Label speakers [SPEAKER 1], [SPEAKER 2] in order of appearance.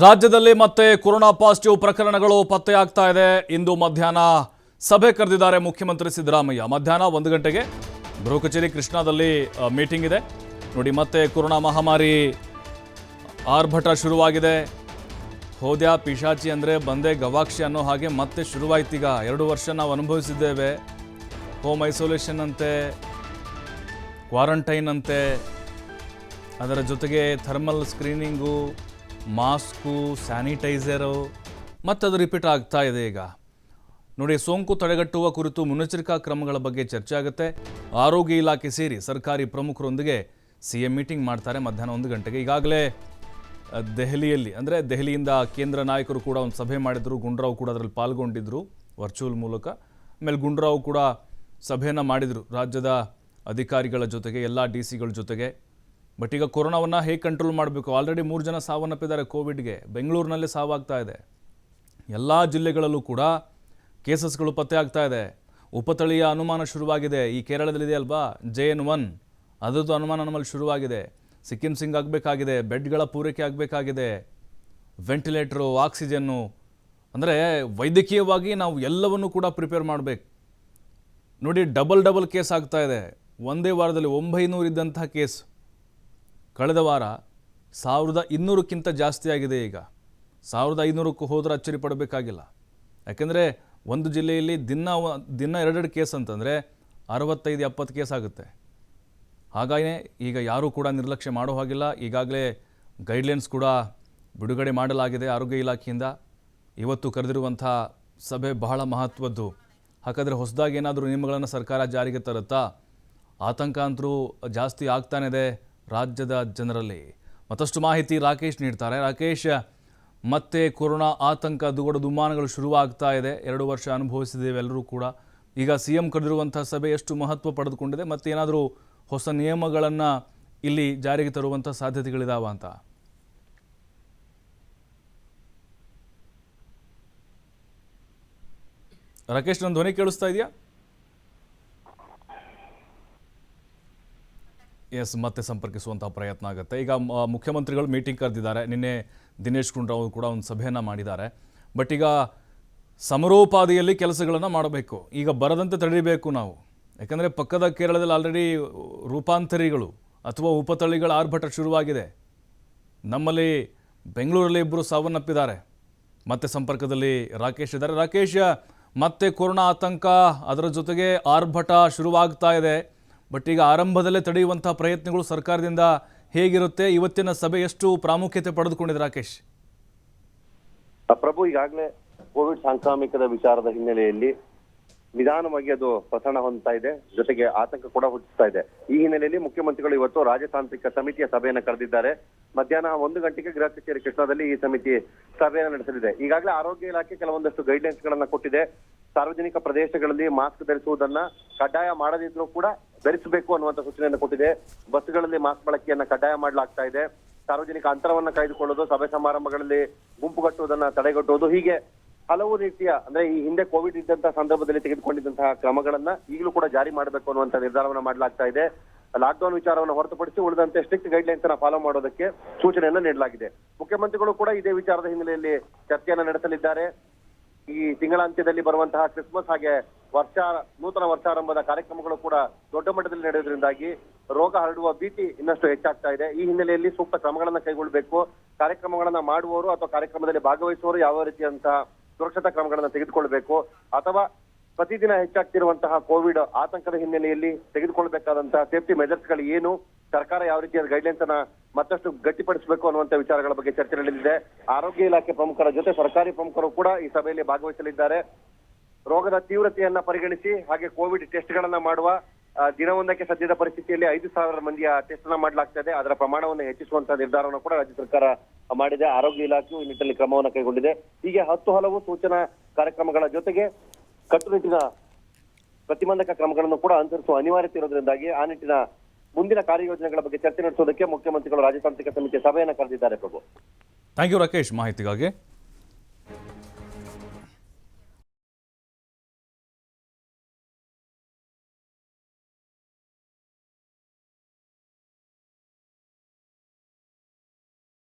[SPEAKER 1] ರಾಜ್ಯದಲ್ಲಿ ಮತ್ತೆ corona positive ಪ್ರಕರಣಗಳು ಪತ್ತೆಯಾಗ್ತಾ ಇದೆ. ಇಂದು ಮಧ್ಯಾಹ್ನ ಸಭೆ ಕರೆದಿದ್ದಾರೆ ಮುಖ್ಯಮಂತ್ರಿ ಸಿದ್ದರಾಮಯ್ಯ. ಮಧ್ಯಾಹ್ನ ಒಂದು ಗಂಟೆಗೆ ಗೃಹ ಕಚೇರಿ ಕೃಷ್ಣಾದಲ್ಲಿ ಮೀಟಿಂಗ್ ಇದೆ. ನೋಡಿ, ಮತ್ತೆ ಕೊರೋನಾ ಮಹಾಮಾರಿ ಆರ್ಭಟ ಶುರುವಾಗಿದೆ. ಹೋದ್ಯಾ ಪಿಶಾಚಿ ಅಂದರೆ ಬಂದೆ ಗವಾಕ್ಷಿ ಅನ್ನೋ ಹಾಗೆ ಮತ್ತೆ ಶುರುವಾಯ್ತೀಗ ಎರಡು ವರ್ಷ ನಾವು ಅನುಭವಿಸಿದ್ದೇವೆ. ಹೋಮ್ ಐಸೋಲೇಷನ್ ಅಂತೆ ಕ್ವಾರಂಟೈನ್ ಅಂತೆ. ಅದರ ಜೊತೆಗೆ ಥರ್ಮಲ್ ಸ್ಕ್ರೀನಿಂಗು ಮಾಸ್ಕು, ಸ್ಯಾನಿಟೈಸರು ಮತ್ತು ಅದು ರಿಪೀಟ್ ಆಗ್ತಾ ಇದೆ ಈಗ. ನೋಡಿ, ಸೋಂಕು ತಡೆಗಟ್ಟುವ ಕುರಿತು ಮುನ್ನೆಚ್ಚರಿಕಾ ಕ್ರಮಗಳ ಬಗ್ಗೆ ಚರ್ಚೆ ಆಗುತ್ತೆ. ಆರೋಗ್ಯ ಇಲಾಖೆ ಸೇರಿ ಸರ್ಕಾರಿ ಪ್ರಮುಖರೊಂದಿಗೆ ಸಿ ಎಂ ಮೀಟಿಂಗ್ ಮಾಡ್ತಾರೆ ಮಧ್ಯಾಹ್ನ ಒಂದು ಗಂಟೆಗೆ. ಈಗಾಗಲೇ ದೆಹಲಿಯಲ್ಲಿ, ಅಂದರೆ ದೆಹಲಿಯಿಂದ ಕೇಂದ್ರ ನಾಯಕರು ಕೂಡ ಒಂದು ಸಭೆ ಮಾಡಿದರು, ಗುಂಡ್ರಾವ್ ಕೂಡ ಅದರಲ್ಲಿ ಪಾಲ್ಗೊಂಡಿದ್ದರು ವರ್ಚುವಲ್ ಮೂಲಕ. ಆಮೇಲೆ ಗುಂಡ್ರಾವ್ ಕೂಡ ಸಭೆಯನ್ನು ಮಾಡಿದರು ರಾಜ್ಯದ ಅಧಿಕಾರಿಗಳ ಜೊತೆಗೆ, ಎಲ್ಲ ಡಿ ಸಿಗಳ ಜೊತೆಗೆ. ಬಟ್ ಈಗ ಕೊರೋನಾವನ್ನು ಹೇಗೆ ಕಂಟ್ರೋಲ್ ಮಾಡಬೇಕು? ಆಲ್ರೆಡಿ ಮೂರು ಜನ ಸಾವನ್ನಪ್ಪಿದ್ದಾರೆ ಕೋವಿಡ್ಗೆ. ಬೆಂಗಳೂರಿನಲ್ಲೇ ಸಾವಾಗ್ತಾ ಇದೆ. ಎಲ್ಲ ಜಿಲ್ಲೆಗಳಲ್ಲೂ ಕೂಡ ಕೇಸಸ್ಗಳು ಪತ್ತೆ ಆಗ್ತಾ ಇದೆ. ಉಪತಳಿಯ ಅನುಮಾನ ಶುರುವಾಗಿದೆ. ಈ ಕೇರಳದಲ್ಲಿದೆ ಅಲ್ವಾ? J N one. ಅದರದ್ದು ಅನುಮಾನ ನಮ್ಮಲ್ಲಿ ಶುರುವಾಗಿದೆ. ಸಿಕ್ಕಿಂ ಸಿಂಗ್ ಆಗಬೇಕಾಗಿದೆ. ಬೆಡ್ಗಳ ಪೂರೈಕೆ ಆಗಬೇಕಾಗಿದೆ. ವೆಂಟಿಲೇಟ್ರು ಆಕ್ಸಿಜನ್ನು ಅಂದರೆ ವೈದ್ಯಕೀಯವಾಗಿ ನಾವು ಎಲ್ಲವನ್ನು ಕೂಡ ಪ್ರಿಪೇರ್ ಮಾಡಬೇಕು. ನೋಡಿ ಡಬಲ್ ಡಬಲ್ ಕೇಸ್ ಆಗ್ತಾ ಇದೆ. ಒಂದೇ ವಾರದಲ್ಲಿ ಒಂಬೈನೂರು ಇದ್ದಂತಹ ಕೇಸ್ ಕಳೆದ ವಾರ ಸಾವಿರದ ಇನ್ನೂರಕ್ಕಿಂತ ಜಾಸ್ತಿ ಆಗಿದೆ ಈಗ. ಸಾವಿರದ ಐನೂರಕ್ಕೂ ಹೋದರೆ ಅಚ್ಚರಿ ಪಡಬೇಕಾಗಿಲ್ಲ. ಯಾಕೆಂದರೆ ಒಂದು ಜಿಲ್ಲೆಯಲ್ಲಿ ದಿನ ದಿನ ಎರಡೆರಡು ಕೇಸ್ ಅಂತಂದರೆ ಅರವತ್ತೈದು, ಎಪ್ಪತ್ತು ಕೇಸ್ ಆಗುತ್ತೆ. ಹಾಗಾಗಿ ಈಗ ಯಾರೂ ಕೂಡ ನಿರ್ಲಕ್ಷ್ಯ ಮಾಡೋ ಹಾಗಿಲ್ಲ. ಈಗಾಗಲೇ ಗೈಡ್ಲೈನ್ಸ್ ಕೂಡ ಬಿಡುಗಡೆ ಮಾಡಲಾಗಿದೆ ಆರೋಗ್ಯ ಇಲಾಖೆಯಿಂದ. ಇವತ್ತು ಕರೆದಿರುವಂಥ ಸಭೆ ಬಹಳ ಮಹತ್ವದ್ದು. ಹಾಗಾದರೆ ಹೊಸದಾಗಿ ಏನಾದರೂ ನಿಯಮಗಳನ್ನು ಸರ್ಕಾರ ಜಾರಿಗೆ ತರುತ್ತಾ? ಆತಂಕ ಅಂತರೂ ಜಾಸ್ತಿ ಆಗ್ತಾನಿದೆ ರಾಜ್ಯದ ಜನರಲ್ಲಿ ಮತ್ತಷ್ಟು ಮಾಹಿತಿ ರಾಕೇಶ್ ನೀಡ್ತಾರೆ. ರಾಕೇಶ್, ಮತ್ತೆ ಕೊರೋನಾ ಆತಂಕ, ದುಗಡ ದುಮ್ಮಾನಗಳು ಶುರುವಾಗ್ತಾ ಇದೆ. ಎರಡು ವರ್ಷ ಅನುಭವಿಸಿದ್ದೇವೆ ಎಲ್ಲರೂ ಕೂಡ. ಈಗ ಸಿ ಎಂ ಕರೆದಿರುವಂಥ ಸಭೆ ಎಷ್ಟು ಮಹತ್ವ ಪಡೆದುಕೊಂಡಿದೆ, ಮತ್ತು ಏನಾದರೂ ಹೊಸ ನಿಯಮಗಳನ್ನು ಇಲ್ಲಿ ಜಾರಿಗೆ ತರುವಂಥ ಸಾಧ್ಯತೆಗಳಿದಾವ ಅಂತ? ರಾಕೇಶ್ ನನ್ನ ಧ್ವನಿ ಕೇಳಿಸ್ತಾ ಇದೆಯಾ? ಎಸ್, ಮತ್ತೆ ಸಂಪರ್ಕಿಸುವಂತಹ ಪ್ರಯತ್ನ ಆಗುತ್ತೆ. ಈಗ ಮುಖ್ಯಮಂತ್ರಿಗಳು ಮೀಟಿಂಗ್ ಕರೆದಿದ್ದಾರೆ. ನಿನ್ನೆ ದಿನೇಶ್ ಗುಂಡೂರಾವ್ ಕೂಡ ಒಂದು ಸಭೆಯನ್ನು ಮಾಡಿದ್ದಾರೆ. ಬಟ್ ಈಗ ಸಮರೋಪಾದಿಯಲ್ಲಿ ಕೆಲಸಗಳನ್ನು ಮಾಡಬೇಕು. ಈಗ ಬರದಂತೆ ತಡೆಯಬೇಕು ನಾವು. ಯಾಕಂದರೆ ಪಕ್ಕದ ಕೇರಳದಲ್ಲಿ ಆಲ್ರೆಡಿ ರೂಪಾಂತರಿಗಳು ಅಥವಾ ಉಪತಳಿಗಳ ಆರ್ಭಟ ಶುರುವಾಗಿದೆ. ನಮ್ಮಲ್ಲಿ ಬೆಂಗಳೂರಲ್ಲಿ ಇಬ್ಬರು ಸಾವನ್ನಪ್ಪಿದ್ದಾರೆ. ಮತ್ತೆ ಸಂಪರ್ಕದಲ್ಲಿ ರಾಕೇಶ್ ಇದ್ದಾರೆ. ರಾಕೇಶ್, ಮತ್ತೆ ಕೊರೋನಾ ಆತಂಕ ಅದರ ಜೊತೆಗೆ ಆರ್ಭಟ ಶುರುವಾಗ್ತಾ ಇದೆ. ಬಟ್ ಈಗ ಆರಂಭದಲ್ಲೇ ತಡೆಯುವಂತಹ ಪ್ರಯತ್ನಗಳು ಸರ್ಕಾರದಿಂದ ಹೇಗಿರುತ್ತೆ? ಇವತ್ತಿನ ಸಭೆ ಎಷ್ಟು ಪ್ರಾಮುಖ್ಯತೆ ಪಡೆದುಕೊಂಡಿದೆ ರಾಕೇಶ್?
[SPEAKER 2] ಪ್ರಭು, ಈಗಾಗಲೇ ಕೋವಿಡ್ ಸಾಂಕ್ರಾಮಿಕದ ವಿಚಾರದ ಹಿನ್ನೆಲೆಯಲ್ಲಿ ನಿಧಾನವಾಗಿ ಅದು ಪ್ರಸರಣ ಹೊಂದ್ತಾ ಇದೆ. ಜೊತೆಗೆ ಆತಂಕ ಕೂಡ ಹುಟ್ಟಿಸ್ತಾ ಇದೆ. ಈ ಹಿನ್ನೆಲೆಯಲ್ಲಿ ಮುಖ್ಯಮಂತ್ರಿಗಳು ಇವತ್ತು ರಾಜತಾಂತ್ರಿಕ ಸಮಿತಿಯ ಸಭೆಯನ್ನು ಕರೆದಿದ್ದಾರೆ. ಮಧ್ಯಾಹ್ನ ಒಂದು ಗಂಟೆಗೆ ಗೃಹ ಕಚೇರಿ ಕೃಷ್ಣದಲ್ಲಿ ಈ ಸಮಿತಿ ಸಭೆಯನ್ನು ನಡೆಸಲಿದೆ. ಈಗಾಗಲೇ ಆರೋಗ್ಯ ಇಲಾಖೆ ಕೆಲವೊಂದಷ್ಟು ಗೈಡ್ಲೈನ್ಸ್ ಗಳನ್ನ ಕೊಟ್ಟಿದೆ. ಸಾರ್ವಜನಿಕ ಪ್ರದೇಶಗಳಲ್ಲಿ ಮಾಸ್ಕ್ ಧರಿಸುವುದನ್ನ ಕಡ್ಡಾಯ ಮಾಡದಿದ್ರೂ ಕೂಡ ಧರಿಸಬೇಕು ಅನ್ನುವಂತ ಸೂಚನೆಯನ್ನು ಕೊಟ್ಟಿದೆ. ಬಸ್ಗಳಲ್ಲಿ ಮಾಸ್ಕ್ ಬಳಕೆಯನ್ನ ಕಡ್ಡಾಯ ಮಾಡಲಾಗ್ತಾ ಇದೆ. ಸಾರ್ವಜನಿಕ ಅಂತರವನ್ನ ಕಾಯ್ದುಕೊಳ್ಳೋದು, ಸಭೆ ಸಮಾರಂಭಗಳಲ್ಲಿ ಗುಂಪು ಕಟ್ಟುವುದನ್ನ ತಡೆಗಟ್ಟುವುದು, ಹೀಗೆ ಹಲವು ರೀತಿಯ ಅಂದ್ರೆ ಈ ಹಿಂದೆ ಕೋವಿಡ್ ಇದ್ದಂತಹ ಸಂದರ್ಭದಲ್ಲಿ ತೆಗೆದುಕೊಂಡಿದ್ದಂತಹ ಕ್ರಮಗಳನ್ನ ಈಗಲೂ ಕೂಡ ಜಾರಿ ಮಾಡಬೇಕು ಅನ್ನುವಂತ ನಿರ್ಧಾರವನ್ನ ಮಾಡಲಾಗ್ತಾ ಇದೆ. ಲಾಕ್ಡೌನ್ ವಿಚಾರವನ್ನು ಹೊರತುಪಡಿಸಿ ಉಳಿದಂತೆ ಸ್ಟ್ರಿಕ್ಟ್ ಗೈಡ್ಲೈನ್ಸ್ ಅನ್ನ ಫಾಲೋ ಮಾಡೋದಕ್ಕೆ ಸೂಚನೆಯನ್ನ ನೀಡಲಾಗಿದೆ. ಮುಖ್ಯಮಂತ್ರಿಗಳು ಕೂಡ ಇದೇ ವಿಚಾರದ ಹಿನ್ನೆಲೆಯಲ್ಲಿ ಚರ್ಚೆಯನ್ನ ನಡೆಸಲಿದ್ದಾರೆ. ಈ ತಿಂಗಳಾಂತ್ಯದಲ್ಲಿ ಬರುವಂತಹ ಕ್ರಿಸ್ಮಸ್ ಹಾಗೆ ವರ್ಷ, ನೂತನ ವರ್ಷಾರಂಭದ ಕಾರ್ಯಕ್ರಮಗಳು ಕೂಡ ದೊಡ್ಡ ಮಟ್ಟದಲ್ಲಿ ನಡೆಯೋದ್ರಿಂದಾಗಿ ರೋಗ ಹರಡುವ ಭೀತಿ ಇನ್ನಷ್ಟು ಹೆಚ್ಚಾಗ್ತಾ ಇದೆ. ಈ ಹಿನ್ನೆಲೆಯಲ್ಲಿ ಸೂಕ್ತ ಕ್ರಮಗಳನ್ನ ಕೈಗೊಳ್ಳಬೇಕು. ಕಾರ್ಯಕ್ರಮಗಳನ್ನ ಮಾಡುವವರು ಅಥವಾ ಕಾರ್ಯಕ್ರಮದಲ್ಲಿ ಭಾಗವಹಿಸುವವರು ಯಾವ ರೀತಿಯಂತಹ ಸುರಕ್ಷತಾ ಕ್ರಮಗಳನ್ನ ತೆಗೆದುಕೊಳ್ಬೇಕು ಅಥವಾ ಪ್ರತಿದಿನ ಹೆಚ್ಚಾಗ್ತಿರುವಂತಹ ಕೋವಿಡ್ ಆತಂಕದ ಹಿನ್ನೆಲೆಯಲ್ಲಿ ತೆಗೆದುಕೊಳ್ಬೇಕಾದಂತಹ ಸೇಫ್ಟಿ ಮೆಜರ್ಸ್ಗಳು ಏನು, ಸರ್ಕಾರ ಯಾವ ರೀತಿಯ ಗೈಡ್ಲೈನ್ಸ್ ಅನ್ನ ಮತ್ತಷ್ಟು ಗಟ್ಟಿಪಡಿಸಬೇಕು ಅನ್ನುವಂತ ವಿಚಾರಗಳ ಬಗ್ಗೆ ಚರ್ಚೆ ನಡೆದಿದೆ. ಆರೋಗ್ಯ ಇಲಾಖೆ ಪ್ರಮುಖರ ಜೊತೆ ಸರ್ಕಾರಿ ಪ್ರಮುಖರು ಕೂಡ ಈ ಸಭೆಯಲ್ಲಿ ಭಾಗವಹಿಸಲಿದ್ದಾರೆ. ರೋಗದ ತೀವ್ರತೆಯನ್ನ ಪರಿಗಣಿಸಿ ಹಾಗೆ ಕೋವಿಡ್ ಟೆಸ್ಟ್ ಗಳನ್ನ ಮಾಡುವ ದಿನವೊಂದಕ್ಕೆ ಸದ್ಯದ ಪರಿಸ್ಥಿತಿಯಲ್ಲಿ ಐದು ಸಾವಿರ ಮಂದಿಯ ಟೆಸ್ಟ್ ಅನ್ನ ಮಾಡಲಾಗ್ತಾ ಇದೆ ಅದರ ಪ್ರಮಾಣವನ್ನು ಹೆಚ್ಚಿಸುವಂತಹ ನಿರ್ಧಾರವನ್ನು ಕೂಡ ರಾಜ್ಯ ಸರ್ಕಾರ ಮಾಡಿದೆ. ಆರೋಗ್ಯ ಇಲಾಖೆಯು ಈ ನಿಟ್ಟಿನಲ್ಲಿ ಕ್ರಮವನ್ನು ಕೈಗೊಂಡಿದೆ. ಹೀಗೆ ಹತ್ತು ಹಲವು ಸೂಚನಾ ಕಾರ್ಯಕ್ರಮಗಳ ಜೊತೆಗೆ ಕಟ್ಟುನಿಟ್ಟಿನ ಪ್ರತಿಬಂಧಕ ಕ್ರಮಗಳನ್ನು ಕೂಡ ಅನುಸರಿಸುವ ಅನಿವಾರ್ಯತೆ ಇರೋದ್ರಿಂದಾಗಿ ಆ ನಿಟ್ಟಿನ ಮುಂದಿನ ಕಾರ್ಯಯೋಜನೆಗಳ ಬಗ್ಗೆ ಚರ್ಚೆ ನಡೆಸುವುದಕ್ಕೆ ಮುಖ್ಯಮಂತ್ರಿಗಳು ರಾಜತಾಂತ್ರಿಕ ಸಮಿತಿ ಸಭೆಯನ್ನು ಕರೆದಿದ್ದಾರೆ ಪ್ರಭು.
[SPEAKER 1] ಥ್ಯಾಂಕ್ ಯು ರಾಕೇಶ್ ಮಾಹಿತಿಗಾಗಿ.